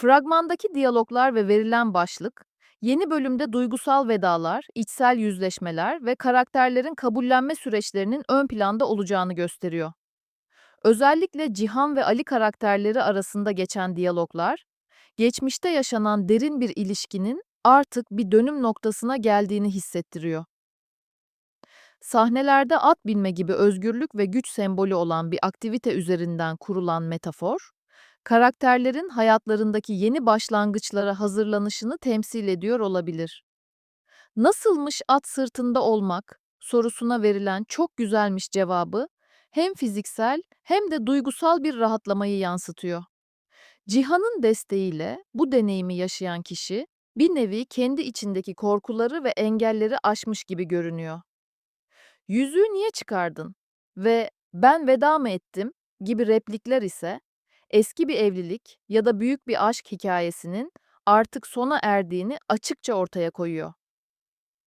Fragmandaki diyaloglar ve verilen başlık, yeni bölümde duygusal vedalar, içsel yüzleşmeler ve karakterlerin kabullenme süreçlerinin ön planda olacağını gösteriyor. Özellikle Cihan ve Ali karakterleri arasında geçen diyaloglar, geçmişte yaşanan derin bir ilişkinin artık bir dönüm noktasına geldiğini hissettiriyor. Sahnelerde at binme gibi özgürlük ve güç sembolü olan bir aktivite üzerinden kurulan metafor, karakterlerin hayatlarındaki yeni başlangıçlara hazırlanışını temsil ediyor olabilir. Nasılmış at sırtında olmak sorusuna verilen çok güzelmiş cevabı hem fiziksel hem de duygusal bir rahatlamayı yansıtıyor. Cihan'ın desteğiyle bu deneyimi yaşayan kişi bir nevi kendi içindeki korkuları ve engelleri aşmış gibi görünüyor. "Yüzüğü niye çıkardın?" ve "Ben veda mı ettim?" gibi replikler ise eski bir evlilik ya da büyük bir aşk hikayesinin artık sona erdiğini açıkça ortaya koyuyor.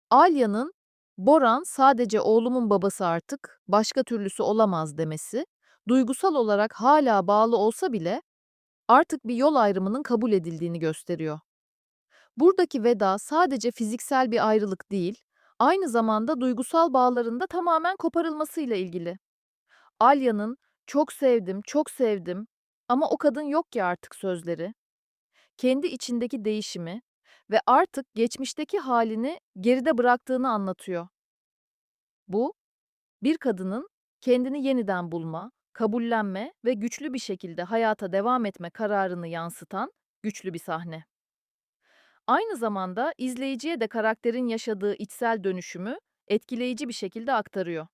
Alya'nın "Boran sadece oğlumun babası artık, başka türlüsü olamaz." demesi, duygusal olarak hala bağlı olsa bile artık bir yol ayrımının kabul edildiğini gösteriyor. Buradaki veda sadece fiziksel bir ayrılık değil, aynı zamanda duygusal bağların da tamamen koparılmasıyla ilgili. Alya'nın "Çok sevdim, çok sevdim ama o kadın yok ki artık." sözleri, kendi içindeki değişimi ve artık geçmişteki halini geride bıraktığını anlatıyor. Bu, bir kadının kendini yeniden bulma, kabullenme ve güçlü bir şekilde hayata devam etme kararını yansıtan güçlü bir sahne. Aynı zamanda izleyiciye de karakterin yaşadığı içsel dönüşümü etkileyici bir şekilde aktarıyor.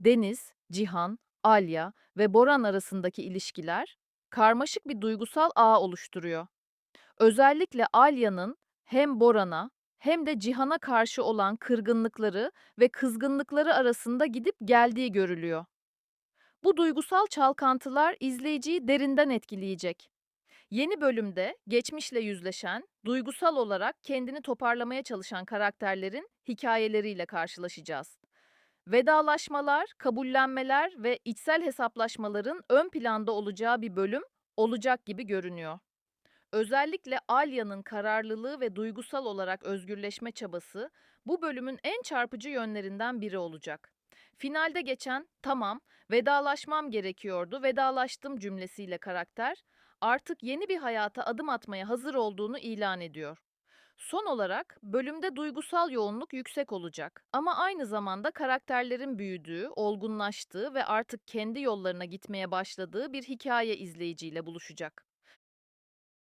Deniz, Cihan, Alya ve Boran arasındaki ilişkiler karmaşık bir duygusal ağ oluşturuyor. Özellikle Alya'nın hem Boran'a hem de Cihan'a karşı olan kırgınlıkları ve kızgınlıkları arasında gidip geldiği görülüyor. Bu duygusal çalkantılar izleyiciyi derinden etkileyecek. Yeni bölümde geçmişle yüzleşen, duygusal olarak kendini toparlamaya çalışan karakterlerin hikayeleriyle karşılaşacağız. Vedalaşmalar, kabullenmeler ve içsel hesaplaşmaların ön planda olacağı bir bölüm olacak gibi görünüyor. Özellikle Alya'nın kararlılığı ve duygusal olarak özgürleşme çabası bu bölümün en çarpıcı yönlerinden biri olacak. Finalde geçen "Tamam, vedalaşmam gerekiyordu, vedalaştım." cümlesiyle karakter artık yeni bir hayata adım atmaya hazır olduğunu ilan ediyor. Son olarak bölümde duygusal yoğunluk yüksek olacak ama aynı zamanda karakterlerin büyüdüğü, olgunlaştığı ve artık kendi yollarına gitmeye başladığı bir hikaye izleyiciyle buluşacak.